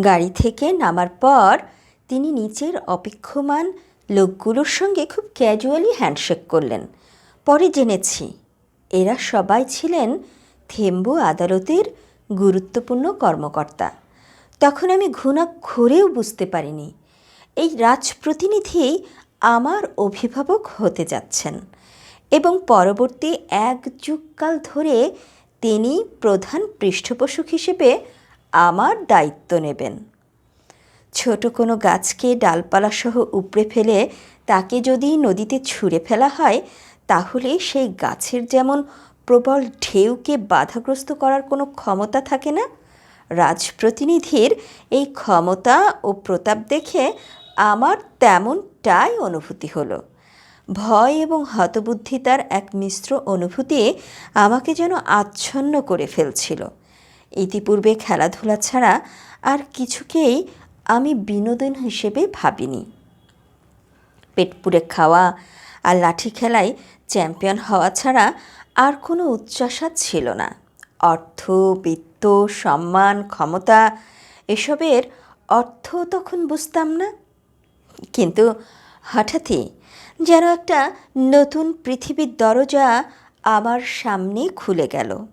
গাড়ি থেকে নামার পর তিনি নিচের অপেক্ষমান লোকগুলোর সঙ্গে খুব ক্যাজুয়ালি হ্যান্ডশেক করলেন। পরে জেনেছি, এরা সবাই ছিলেন থেম্বু আদালতের গুরুত্বপূর্ণ কর্মকর্তা। তখন আমি ঘুণাক্ষরেও বুঝতে পারিনি, এই রাজপ্রতিনিধি আমার অভিভাবক হতে যাচ্ছেন এবং পরবর্তী এক যুগকাল ধরে তিনি প্রধান পৃষ্ঠপোষক হিসেবে আমার দায়িত্ব নেবেন। ছোট কোনো গাছকে ডালপালাসহ উপড়ে ফেলে তাকে যদি নদীতে ছুঁড়ে ফেলা হয়, তাহলে সেই গাছের যেমন প্রবল ঢেউকে বাধাগ্রস্ত করার কোনো ক্ষমতা থাকে না? রাজপ্রতিনিধির এই ক্ষমতা ও প্রতাপ দেখে আমার তেমনটাই অনুভূতি হলো। ভয় এবং হতবুদ্ধিতার এক মিশ্র অনুভূতি আমাকে যেন আচ্ছন্ন করে ফেলছিল। ইতিপূর্বে খেলাধুলা ছাড়া আর কিছুকেই আমি বিনোদন হিসেবে ভাবিনি। পেট পুড়ে খাওয়া আর লাঠি খেলায় চ্যাম্পিয়ন হওয়া ছাড়া আর কোনো উচ্চাসা ছিল না। অর্থ, বিত্ত, সম্মান, ক্ষমতা এসবের অর্থ তখন বুঝতাম না। কিন্তু হঠাৎই যেন একটা নতুন পৃথিবীর দরজা আমার সামনে খুলে গেল।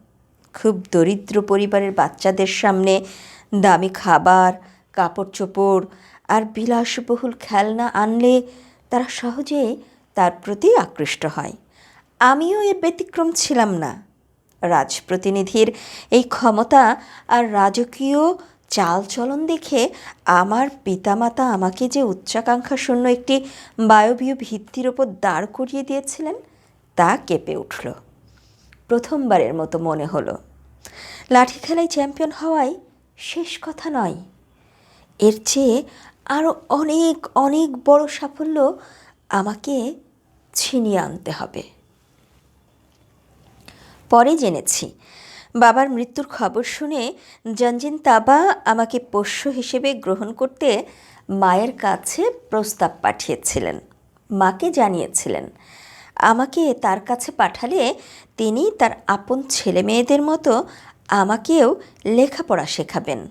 খুব দরিদ্র পরিবারের বাচ্চাদের সামনে দামি খাবার কাপড় চোপড় আর বিলাসবহুল খেলনা আনলে তারা সহজেই তার প্রতি আকৃষ্ট হয়। আমিও এর ব্যতিক্রম ছিলাম না। রাজপ্রতিনিধির এই ক্ষমতা আর রাজকীয় চালচলন দেখে আমার পিতামাতা আমাকে যে উচ্চাকাঙ্ক্ষা শূন্য একটি বায়বীয় ভিত্তির ওপর দাঁড় করিয়ে দিয়েছিলেন, তা কেঁপে উঠল। প্রথমবারের মতো মনে হলো। লাঠি খেলায় চ্যাম্পিয়ন হওয়াই শেষ কথা নয়। এর চেয়ে আরও অনেক অনেক বড় সাফল্য আমাকে ছিনিয়ে আনতে হবে। পরে জেনেছি। বাবার মৃত্যুর খবর শুনে জঞ্জিন তাবা আমাকে পোষ্য হিসেবে গ্রহণ করতে মায়ের কাছে প্রস্তাব পাঠিয়েছিলেন। মাকে জানিয়েছিলেন আমাকে তার কাছে পাঠালে তিনি তার আপন ছেলে মেয়েদের মতো আমাকেও লেখাপড়া শেখাবেন।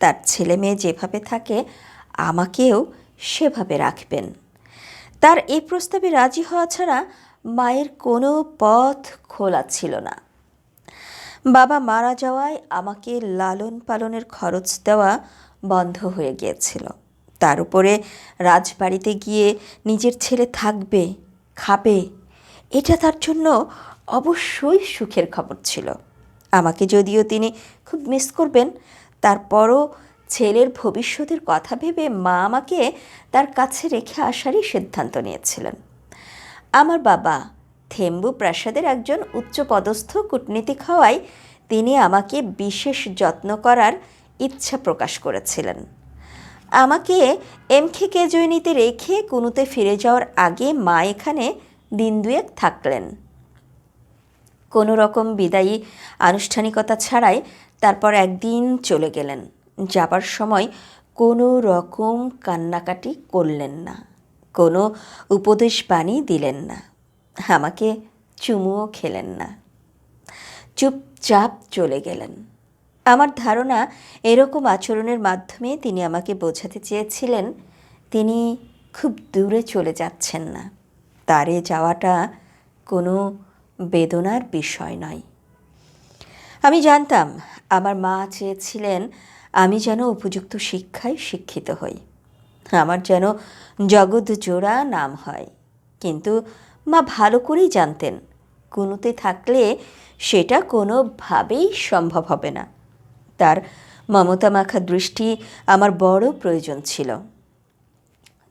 তার ছেলে মেয়ে যেভাবে থাকে, আমাকেও সেভাবে রাখবেন। তার এই প্রস্তাবে রাজি হওয়া ছাড়া মায়ের কোনো পথ খোলা ছিল না। বাবা মারা যাওয়ায় আমাকে লালন পালনের খরচ দেওয়া বন্ধ হয়ে গিয়েছিল। তার উপরে রাজবাড়িতে গিয়ে নিজের ছেলে থাকবে, খাবে এটা তার জন্য অবশ্যই সুখের খবর ছিল। আমাকে যদিও তিনি খুব মিস করবেন, তারপরও ছেলের ভবিষ্যতের কথা ভেবে মা আমাকে তার কাছে রেখে আসারই সিদ্ধান্ত নিয়েছিলেন। আমার বাবা থেম্বু প্রাসাদের একজন উচ্চপদস্থ কূটনীতিক হওয়ায় তিনি আমাকে বিশেষ যত্ন করার ইচ্ছা প্রকাশ করেছিলেন। আমাকে এমখে কেজয়নিতে রেখে কুনুতে ফিরে যাওয়ার আগে মা এখানে দিন দুয়েক থাকলেন। কোনো রকম বিদায়ী আনুষ্ঠানিকতা ছাড়াই তারপর একদিন চলে গেলেন। যাবার সময় কোনো রকম কান্নাকাটি করলেন না, কোনো উপদেশ বাণী দিলেন না, আমাকে চুমুও খেলেন না। চুপচাপ চলে গেলেন। আমার ধারণা এরকম আচরণের মাধ্যমে তিনি আমাকে বোঝাতে চেয়েছিলেন, তিনি খুব দূরে চলে যাচ্ছেন না। তারে যাওয়াটা কোনো বেদনার বিষয় নয়। আমি জানতাম, আমার মা চেয়েছিলেন আমি যেন উপযুক্ত শিক্ষায় শিক্ষিত হই। আমার যেন জগৎ জোড়া নাম হয়। কিন্তু মা ভালো করেই জানতেন, কোনোতে থাকলে সেটা কোনোভাবেই সম্ভব হবে না। তার মমতা মাখা দৃষ্টি আমার বড় প্রয়োজন ছিল।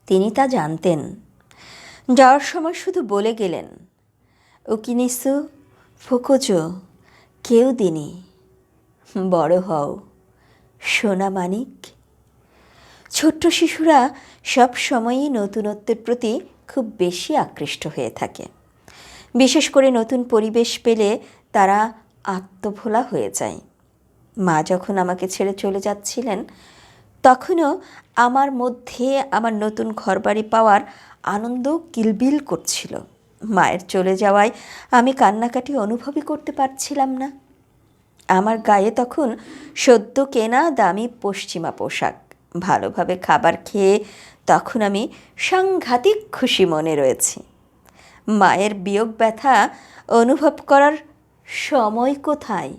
তিনি তা জানতেন। যাওয়ার সময় শুধু বলে গেলেন, উকিনিসু ফুকুজো কেউ দিনই বড় হও, সোনা মানিক। ছোট্ট শিশুরা সব সময়ই নতুনত্বের প্রতি খুব বেশি আকৃষ্ট হয়ে থাকে। বিশেষ করে নতুন পরিবেশ পেলে তারা আত্মভোলা হয়ে যায়। মা যখন আমাকে ছেড়ে চলে যাচ্ছিলেন তখনও আমার মধ্যে আমার নতুন ঘরবাড়ি পাওয়ার আনন্দ কিলবিল করছিল। মায়ের চলে যাওয়ায় আমি কান্নাকাটি অনুভবই করতে পারছিলাম না। আমার গায়ে তখন সদ্য কেনা দামি পশ্চিমা পোশাক, ভালোভাবে খাবার খেয়ে তখন আমি সাংঘাতিক খুশি মনে রয়েছি। মায়ের বিয়োগ ব্যথা অনুভব করার সময় কোথায়?